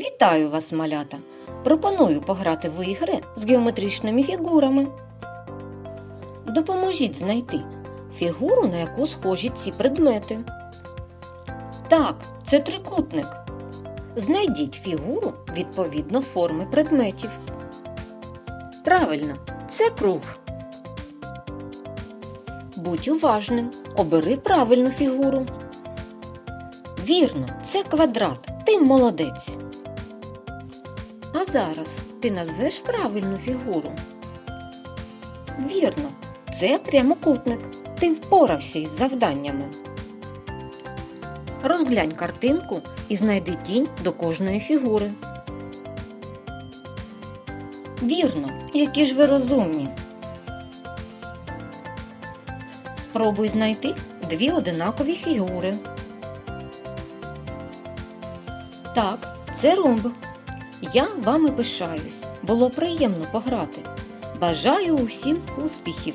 Вітаю вас, малята! Пропоную пограти в ігри з геометричними фігурами. Допоможіть знайти фігуру, на яку схожі ці предмети. Так, це трикутник. Знайдіть фігуру відповідно форми предметів. Правильно, це круг. Будь уважним, обери правильну фігуру. Вірно, це квадрат. Ти молодець. А зараз ти назвеш правильну фігуру. Вірно, це прямокутник. Ти впорався із завданнями. Розглянь картинку і знайди тінь до кожної фігури. Вірно, які ж ви розумні. Спробуй знайти дві одинакові фігури. Так, це ромб. Я вами пишаюсь. Було приємно пограти. Бажаю усім успіхів!